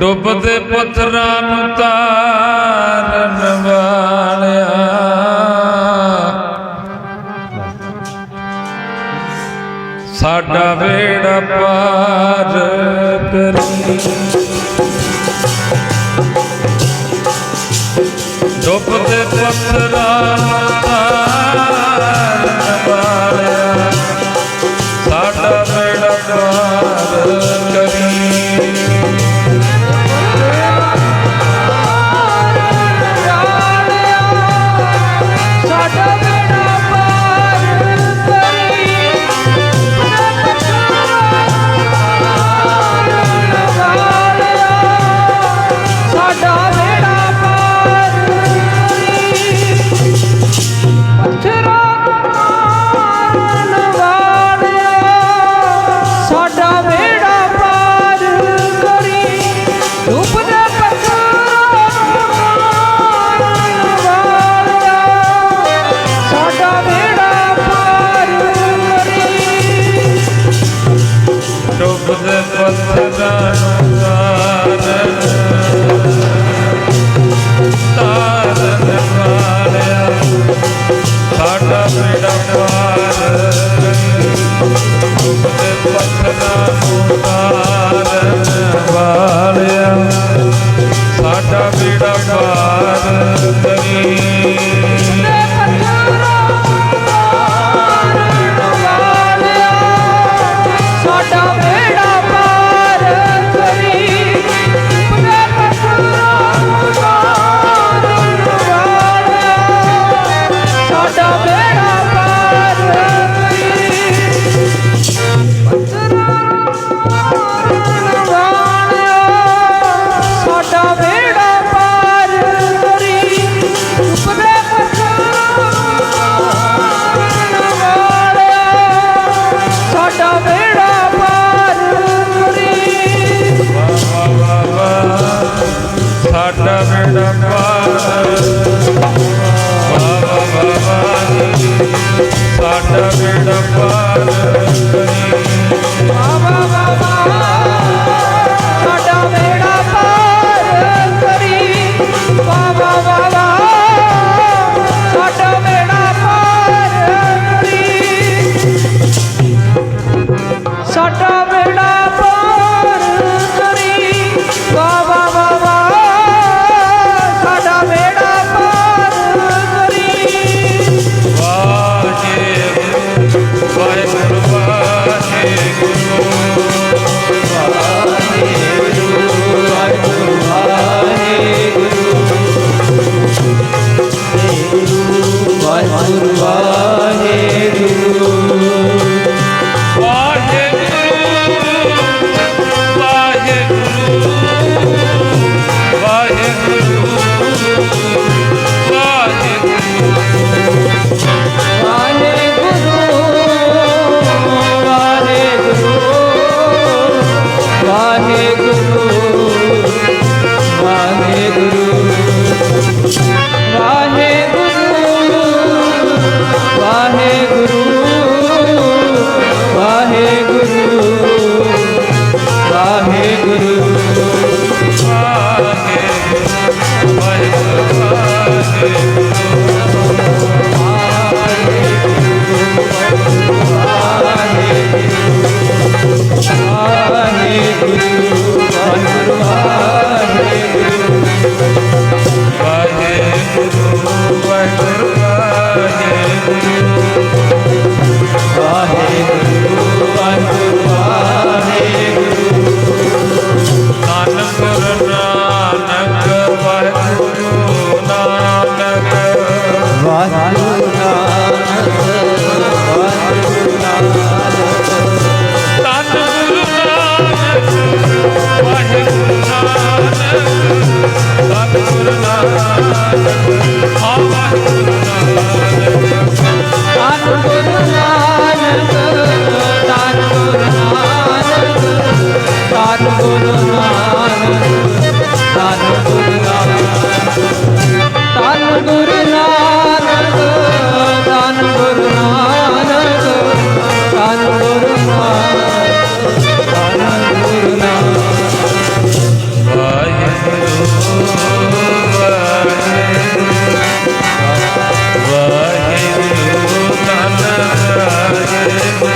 ਡੁੱਬਦੇ ਪੱਥਰਾਂ ਨੂੰ ਤਾਰਨ ਵਾਲਿਆ। ਸਾਡਾ ਵੇੜਾ ਪਾਰ ਕਰੀ ਸਾਡਾ ਮੇਰਾ ਪਾਰ। ਬਾਬਾ ਬਾਬਾ ਸਾਡਾ ਮੇਰਾ ਪਾਰ। Bye.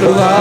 to love.